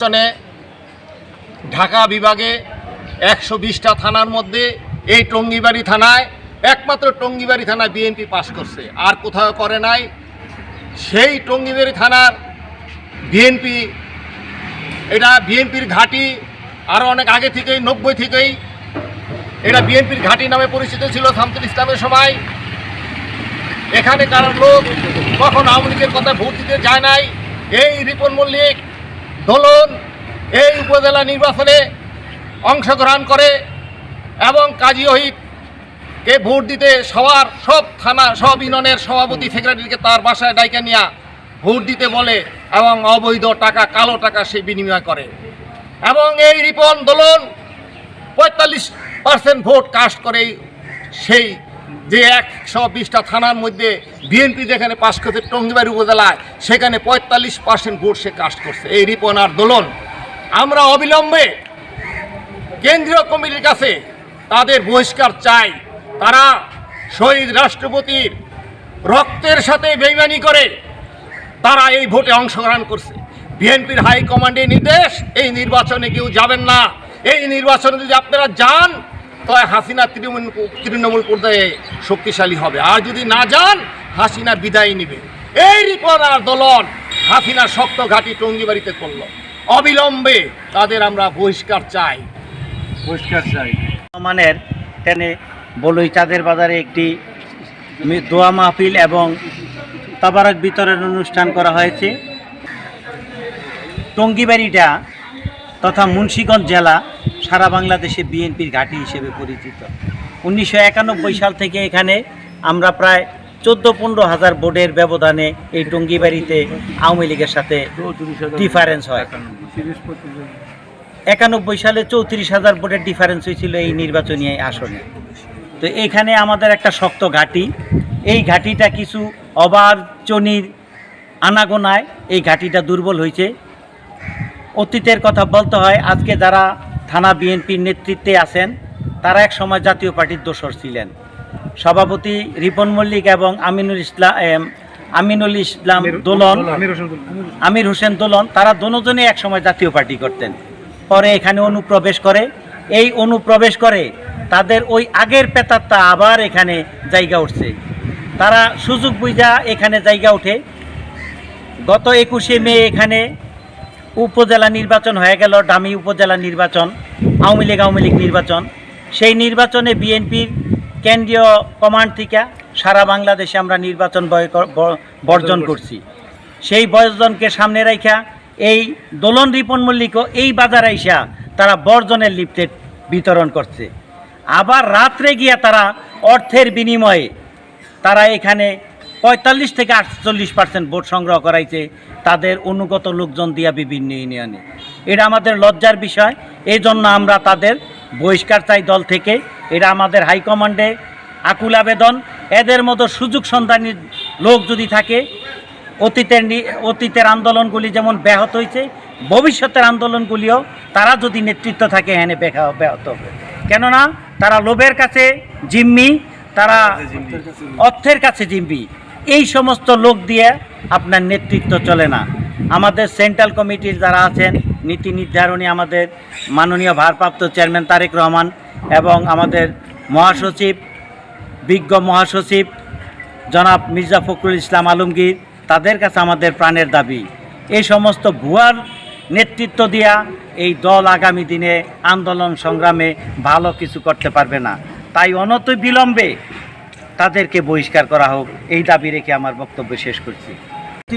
নির্বাচনে ঢাকা বিভাগে একশো বিশটা থানার মধ্যে এই টঙ্গিবাড়ি থানায়, একমাত্র টঙ্গিবাড়ি থানায় বিএনপি পাশ করছে। আর কোথাও করে নাই। সেই টঙ্গিবাড়ি থানার বিএনপি, এটা বিএনপির ঘাঁটি আরও অনেক আগে থেকেই, নব্বই থেকেই এটা বিএনপির ঘাঁটি নামে পরিচিত ছিল শামতুল ইসলামের সময়। এখানে কারণ লোক কখন আওয়ামী লীগের কথা ভোট দিতে যায় নাই। এই রিপন মল্লিক দোলন এই উপজেলা নির্বাচনে অংশগ্রহণ করে এবং কাজী কে ভোট দিতে সবার সব থানা, সব ইউনিয়নের সভাপতি, সেক্রেটারিকে তার বাসায় ডাইকা নিয়ে ভোট দিতে বলে এবং অবৈধ টাকা, কালো টাকা সে বিনিময় করে। এবং এই রিপন দোলন পঁয়তাল্লিশ পার্সেন্ট ভোট কাস্ট করে সেই যে একশো বিশটা থানার মধ্যে বিএনপি যেখানে পাশ করছে টঙ্গিবাড়ি উপজেলায়, সেখানে পঁয়তাল্লিশ পার্সেন্ট ভোট সে কাস্ট করছে। এই রিপন আন্দোলন আমরা অবিলম্বে কেন্দ্রীয় কমিটির কাছে তাদের বহিষ্কার চাই। তারা শহীদ রাষ্ট্রপতির রক্তের সাথে বেইমানি করে তারা এই ভোটে অংশগ্রহণ করছে। বিএনপির হাইকমান্ডের নির্দেশ, এই নির্বাচনে কেউ যাবেন না। এই নির্বাচনে যদি আপনারা যান তবে হাসিনা তৃণমূল তৃণমূল পর্যায়ে শক্তিশালী হবে। আর যদি না যান, হাসিনা বিদায় নিবে। এই রিপন আর দলন হাসিনা শক্ত ঘাঁটি টঙ্গিবাড়িতে করল। অবিলম্বে তাদের আমরা বহিষ্কার চাই। বহিষ্কার চাই। মানের টেনে বলই চাঁদের বাজারে একটি দোয়া মাহফিল এবং তাবারক বিতরণ অনুষ্ঠান করা হয়েছে। টঙ্গিবাড়িটা তথা মুন্সীগঞ্জ জেলা সারা বাংলাদেশে বিএনপির ঘাঁটি হিসেবে পরিচিত। উনিশশো একানব্বই সাল থেকে এখানে আমরা প্রায় চোদ্দ পনেরো হাজার ভোটের ব্যবধানে এই টঙ্গিবাড়িতে আওয়ামী লীগের সাথে ডিফারেন্স হয়। একানব্বই সালে চৌত্রিশ হাজার ভোটের ডিফারেন্স হয়েছিল এই নির্বাচনী আসনে। তো এখানে আমাদের একটা শক্ত ঘাঁটি। এই ঘাঁটিটা কিছু অবারচনির আনাগোনায় এই ঘাঁটিটা দুর্বল হয়েছে। অতীতের কথা বলতে হয়, আজকে যারা থানা বিএনপির নেতৃত্বে আছেন তারা এক সময় জাতীয় পার্টির দোসর ছিলেন। সভাপতি রিপন মল্লিক এবং আমিনুল ইসলাম আমিনুল ইসলাম দোলন আমির হোসেন দোলন। তারা দুজনে একসময় জাতীয় পার্টি করতেন। পরে এখানে অনুপ্রবেশ করে। এই অনুপ্রবেশ করে তাদের ওই আগের পেতারটা আবার এখানে জায়গা উঠছে। তারা সুযোগ বুঝা এখানে জায়গা উঠে গত একুশে মে এখানে উপজেলা নির্বাচন হয়ে গেল ডামি উপজেলা নির্বাচন আওয়ামী লীগ আওয়ামী লীগ নির্বাচন। সেই নির্বাচনে বিএনপির কেন্দ্রীয় কমান্ড থেকে সারা বাংলাদেশে আমরা নির্বাচন বয়- বর্জন করছি। সেই বর্জনকে সামনে রাখা এই দোলন রিপন মল্লিকও এই বাজার আইসা তারা বর্জনের লিফটেড বিতরণ করছে। আবার রাত্রে গিয়া তারা অর্থের বিনিময়ে তারা এখানে পঁয়তাল্লিশ থেকে আটচল্লিশ পার্সেন্ট ভোট সংগ্রহ করাইছে তাদের অনুগত লোকজন দিয়া বিভিন্ন ইউনিয়নে। এটা আমাদের লজ্জার বিষয়। এই জন্য আমরা তাদের বহিষ্কার চাই দল থেকে। এটা আমাদের হাইকমান্ডে আকুল আবেদন। এদের মতো সুযোগ সন্ধানী লোক যদি থাকে অতীতের অতীতের আন্দোলনগুলি যেমন ব্যাহত হয়েছে ভবিষ্যতের আন্দোলনগুলিও তারা যদি নেতৃত্ব থাকে ব্যাহা- ব্যাহত হবে। কেননা তারা লোভের কাছে জিম্মি তারা অর্থের কাছে জিম্মি। এই সমস্ত লোক দিয়ে আপনার নেতৃত্ব চলে না। আমাদের সেন্ট্রাল কমিটির যারা আছেন, নীতি নির্ধারণী আমাদের মাননীয় ভারপ্রাপ্ত চেয়ারম্যান তারেক রহমান এবং আমাদের মহাসচিব, বিজ্ঞ মহাসচিব জনাব মির্জা ফখরুল ইসলাম আলমগীর, তাদের কাছে আমাদের প্রাণের দাবি। এই সমস্ত ভুয়ার নেতৃত্ব দিয়া এই দল আগামী দিনে আন্দোলন সংগ্রামে ভালো কিছু করতে পারবে না। তাই অনত বিলম্বে তাদেরকে বহিষ্কার করা হোক, এই দাবি রেখে আমার বক্তব্য শেষ করছি।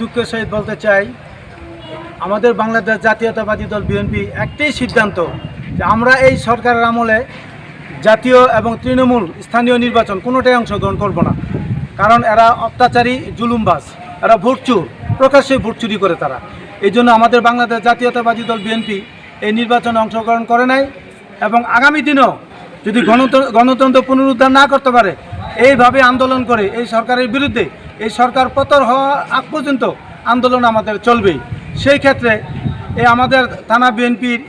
দুঃখের সহিত বলতে চাই, আমাদের বাংলাদেশ জাতীয়তাবাদী দল বিএনপি একটাই সিদ্ধান্ত যে আমরা এই সরকারের আমলে জাতীয় এবং তৃণমূল স্থানীয় নির্বাচন কোনোটাই অংশগ্রহণ করব না। কারণ এরা অত্যাচারী, জুলুমবাজ, এরা ভোট চোর, প্রকাশ্যে ভোট চুরি করে তারা। এই জন্য আমাদের বাংলাদেশ জাতীয়তাবাদী দল বিএনপি এই নির্বাচনে অংশগ্রহণ করে নাই এবং আগামী দিনেও যদি গণতন্ত্র গণতন্ত্র পুনরুদ্ধার না করতে পারে এইভাবে আন্দোলন করে, এই সরকারের বিরুদ্ধে, এই সরকার পতন হওয়া আগ পর্যন্ত আন্দোলন আমাদের চলবেই সেই ক্ষেত্রে এই আমাদের থানা বিএনপির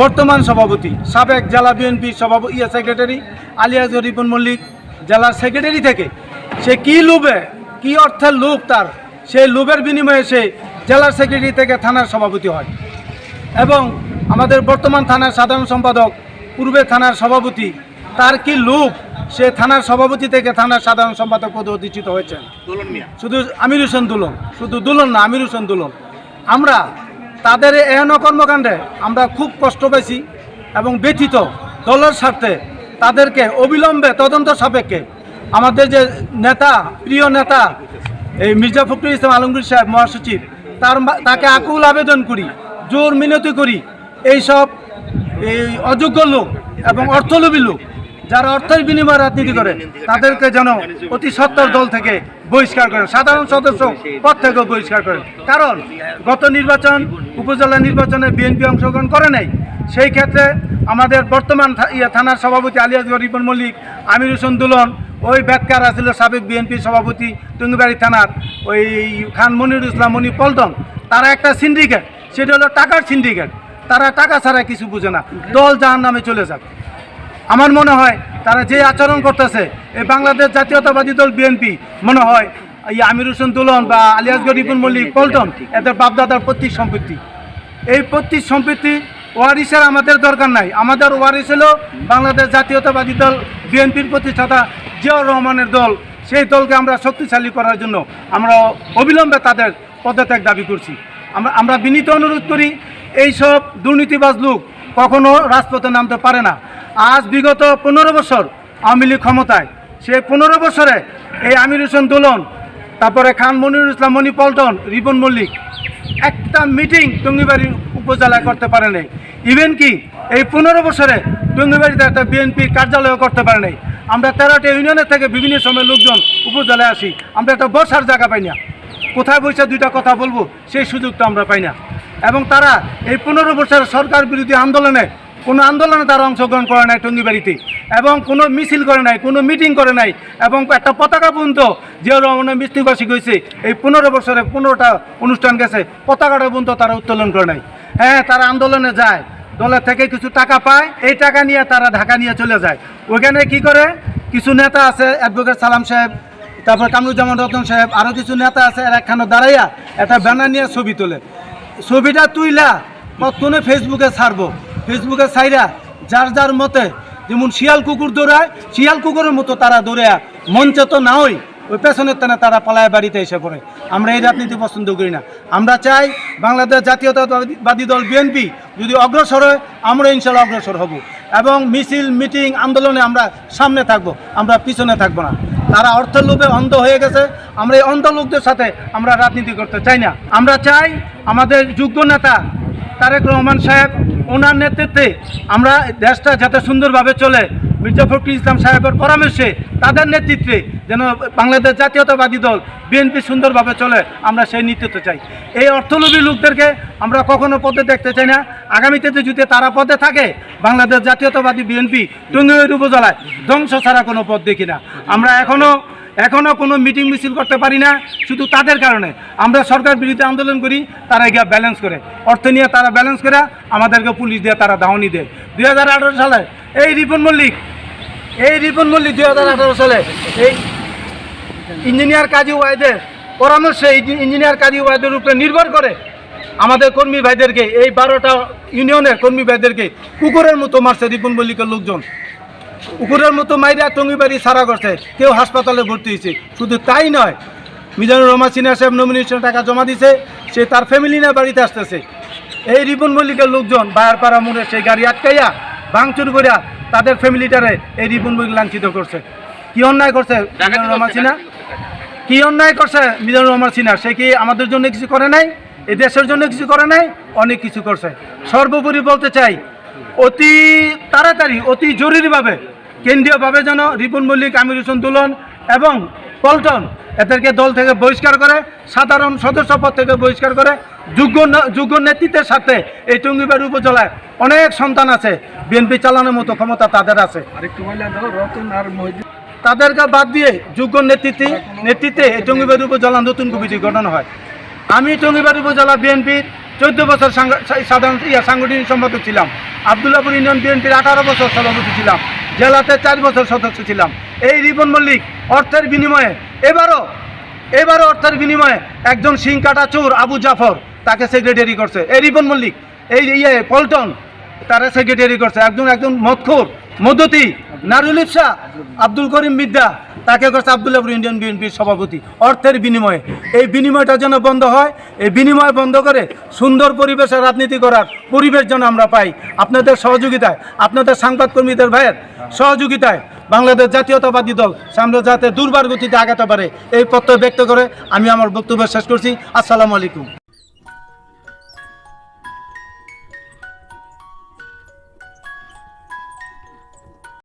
বর্তমান সভাপতি, সাবেক জেলা বিএনপির সভাপতি ইয়ে সেক্রেটারি আলিয়াজ রিপন মল্লিক জেলার সেক্রেটারি থেকে সে কি লোভে, কি অর্থের লোভ তার, সেই লোভের বিনিময়ে সে জেলার সেক্রেটারি থেকে থানার সভাপতি হয়। এবং আমাদের বর্তমান থানার সাধারণ সম্পাদক, পূর্বে থানার সভাপতি তার কি লোভ সে থানার সভাপতি থেকে থানার সাধারণ সম্পাদক পদে অধিষ্ঠিত হয়েছেন। শুধু আমির হোসেন দুলন শুধু দুলন না আমির হোসেন দুলন। আমরা তাদের এহেন কর্মকাণ্ডে আমরা খুব কষ্ট পেয়েছি এবং ব্যথিত দলের স্বার্থে তাদেরকে অবিলম্বে তদন্ত সাপেক্ষে আমাদের যে নেতা প্রিয় নেতা এই মির্জা ফখরুল ইসলাম আলমগীর সাহেব মহাসচিব তার তাকে আকুল আবেদন করি জোর মিনতি করি এইসব এই অযোগ্য লোক এবং অর্থলোভী লোক যারা অর্থের বিনিময়ে রাজনীতি করে, তাদেরকে যেন অতি সত্তর দল থেকে বহিষ্কার করেন, সাধারণ সদস্য পদ থেকেও বহিষ্কার করেন। কারণ গত নির্বাচন, উপজেলা নির্বাচনে বিএনপি অংশগ্রহণ করে নাই। সেই ক্ষেত্রে আমাদের বর্তমান ইয়ে থানার সভাপতি আলিয়াজগর রিপন মল্লিক, আমির হোসেন দুলন, ওই ব্যাটকার আছিল সাবেক বিএনপি সভাপতি টুঙ্গিবাড়ি থানার ওই খান মনির ইসলাম, মনি পল্টন। তারা একটা সিন্ডিকেট সেটা হলো টাকার সিন্ডিকেট তারা টাকা ছাড়া কিছু বুঝে না। দল যার নামে চলে যাবে। আমার মনে হয় তারা যে আচরণ করতেছে এই বাংলাদেশ জাতীয়তাবাদী দল বিএনপি, মনে হয় এই আমির হোসেন দোলন বা আলিয়াসগর রিপুন মল্লিক পল্টন, এদের বাপদাদার প্রত্যেক সম্পত্তি। এই প্রত্যেক সম্পত্তি ওয়ারিসের আমাদের দরকার নাই। আমাদের ওয়ারিস হলো বাংলাদেশ জাতীয়তাবাদী দল বিএনপির প্রতিষ্ঠাতা জিয়াউর রহমানের দল। সেই দলকে আমরা শক্তিশালী করার জন্য আমরা অবিলম্বে তাদের পদত্যাগ দাবি করছি। আমরা আমরা বিনীত অনুরোধ করি, এইসব দুর্নীতিবাজ লোক কখনো রাজপথে নামতে পারে না। আজ বিগত পনেরো বছর আওয়ামী লীগ ক্ষমতায়। সেই পনেরো বছরে এই আমির হোসেন দোলন, তারপরে খান মনিরুল ইসলাম, মণি পল্টন রিপন মল্লিক একটা মিটিং টঙ্গিবাড়ি উপজেলায় করতে পারে নাই। ইভেন কি এই পনেরো বছরে টঙ্গিবাড়িতে একটা বিএনপি কার্যালয় করতে পারে নাই। আমরা তেরোটা ইউনিয়নের থেকে বিভিন্ন সময় লোকজন উপজেলায় আসি। আমরা একটা বসার জায়গা পাই না। কোথায় বসে দুইটা কথা বলব, সেই সুযোগটা আমরা পাই না। এবং তারা এই পনেরো বছরের সরকার বিরোধী আন্দোলনে কোনো আন্দোলনে তারা অংশগ্রহণ করে নাই টঙ্গিবাড়িতে এবং কোনো মিছিল করে নাই, কোনো মিটিং করে নাই এবং একটা পতাকা পর্যন্ত যে রহমানের মৃত্যুবার্ষিক হয়েছে, এই পনেরো বছরে পনেরোটা অনুষ্ঠান গেছে, পতাকাটা পর্যন্ত তারা উত্তোলন করে নাই। হ্যাঁ তারা আন্দোলনে যায় দলের থেকে কিছু টাকা পায়, এই টাকা নিয়ে তারা ঢাকা নিয়ে চলে যায়। ওইখানে কি করে? কিছু নেতা আছে, অ্যাডভোকেট সালাম সাহেব, তারপর কামরুজ্জামান রতন সাহেব আরও কিছু নেতা আছে, এরা একখানে দাঁড়াইয়া একটা ব্যানার নিয়ে ছবি তোলে। ছবিটা তুইলা, কতক্ষণে ফেসবুকে ছাড়বো? ফেসবুকে ছাইরা যার যার মতে, যেমন শিয়াল কুকুর দৌড়ায়, শিয়াল কুকুরের মতো তারা দৌড়ায়, মঞ্চে তো না হই ওই পেছনের টানে তারা পালায় বাড়িতে এসে পড়ে। আমরা এই রাজনীতি পছন্দ করি না। আমরা চাই বাংলাদেশ জাতীয়তাবাদী দল বিএনপি যদি অগ্রসর হয়, আমরা ইনশাল্লাহ অগ্রসর হব। এবং মিছিল, মিটিং, আন্দোলনে আমরা সামনে থাকব, আমরা পিছনে থাকব না। তারা অর্থের লোভে অন্ধ হয়ে গেছে, আমরা এই অন্ধ লোকদের সাথে আমরা রাজনীতি করতে চাই না। আমরা চাই আমাদের যোগ্য নেতা তারেক রহমান সাহেব ওনার নেতৃত্বে আমরা দেশটা যাতে সুন্দরভাবে চলে, মির্জা ফখরুল ইসলাম সাহেবের পরামর্শে তাদের নেতৃত্বে যেন বাংলাদেশ জাতীয়তাবাদী দল, বিএনপি সুন্দরভাবে চলে, আমরা সেই নেতৃত্ব চাই। এই অর্থলোভী লোকদেরকে আমরা কখনো পদে দেখতে চাই না। আগামীতে যদি তারা পদে থাকে, বাংলাদেশ জাতীয়তাবাদী বিএনপি টঙ্গিবাড়ি উপজেলায় ধ্বংস ছাড়া কোনো পদ দেখি না। আমরা এখনও এখনও কোনো মিটিং মিছিল করতে পারি না, শুধু তাদের কারণে। আমরা সরকার বিরুদ্ধে আন্দোলন করি, তারা গিয়ে ব্যালেন্স করে। অর্থ নিয়ে তারা ব্যালেন্স করে, আমাদেরকে পুলিশ দিয়ে তারা দাওয়ানি দেয়। দুই হাজার আঠারো সালে এই রিপন মল্লিক, এই রিপন মল্লিক দুই হাজার আঠারো সালে এই ইঞ্জিনিয়ার কাজী ওয়াইদের পরামর্শে ইঞ্জিনিয়ার কাজী ওয়াইদের উপরে নির্ভর করে আমাদের কর্মী ভাইদেরকে, এই বারোটা ইউনিয়নের কর্মী ভাইদেরকে কুকুরের মতো মারছে রিপন মল্লিকের লোকজন। কুকুরের মতো মাইরা টঙ্গিবাড়ি সারা করছে কেউ হাসপাতালে ভর্তি হয়েছে। শুধু তাই নয় মিজানুর রহমান সিনহা সাহেব নমিনেশন টাকা জমা দিছে সে তার ফ্যামিলি না বাড়িতে আসতেছে। এই রিপন মল্লিকের লোকজন বায়ারপাড়া মোড়ে সেই গাড়ি আটকাইয়া ভাঙচুর করিয়া তাদের ফ্যামিলিটারে এই রিপন মল্লিক লাঞ্ছিত করছে। কি অন্যায় করছে মিজানুর রহমান সিনহা? কি অন্যায় করছে মিজানুর রহমান সিনহা? সে কি আমাদের জন্য কিছু করে নাই? এই দেশের জন্য কিছু করে নাই? অনেক কিছু করছে। সর্বোপরি বলতে চাই অতি তাড়াতাড়ি অতি জরুরিভাবে কেন্দ্রীয়ভাবে যেন রিপন মল্লিক আমির হোসেন দুলন এবং পল্টন এদেরকে দল থেকে বহিষ্কার করে সাধারণ সদস্য পদ থেকে বহিষ্কার করে যোগ্য যোগ্য নেতৃত্বের সাথে এই টঙ্গিবাড়ি উপজেলায় অনেক সন্তান আছে। বিএনপি চালানোর মতো ক্ষমতা তাদের আছে। তাদেরকে বাদ দিয়ে যোগ্য নেতৃত্বে নেতৃত্বে এই টঙ্গিবাড়ি উপজেলা নতুন কমিটি গঠন হয়। আমি টঙ্গিবাড়ি উপজেলা বিএনপির চোদ্দ বছর সাধারণ ইয়া সাংগঠনিক সম্পাদক ছিলাম। আবদুল্লাপুর ইউনিয়ন বিএনপির আঠারো বছর সভাপতি ছিলাম। জেলাতে চার বছর সদস্য ছিলাম। এই রিবন মল্লিক অর্থের বিনিময়ে, এবারও এবারও অর্থের বিনিময়ে একজন সিং কাটা চোর, আবু জাফর, তাকে সেক্রেটারি করছে। এই রিবন মল্লিক, এই ইয়ে পল্টন, তারা সেক্রেটারি করছে। একজন একজন মৎখোর মদতি নারুল ইফসা আব্দুল করিম বিদ্যা তাকে করছে আবদুল্লাহ ইন্ডিয়ান বিএনপির সভাপতি। অর্থের বিনিময়ে। এই বিনিময়টা যেন বন্ধ হয়, এই বিনিময় বন্ধ করে সুন্দর পরিবেশে রাজনীতি করার পরিবেশ যেন আমরা পাই। আপনাদের সহযোগিতায়, আপনাদের সাংবাদকর্মীদের ভাইয়ের সহযোগিতায় বাংলাদেশ জাতীয়তাবাদী দল সামনে যাতে দুর্বার গতিতে আগাতে পারে। এই প্রত্যয় ব্যক্ত করে আমি আমার বক্তব্য শেষ করছি। আসসালামু আলাইকুম।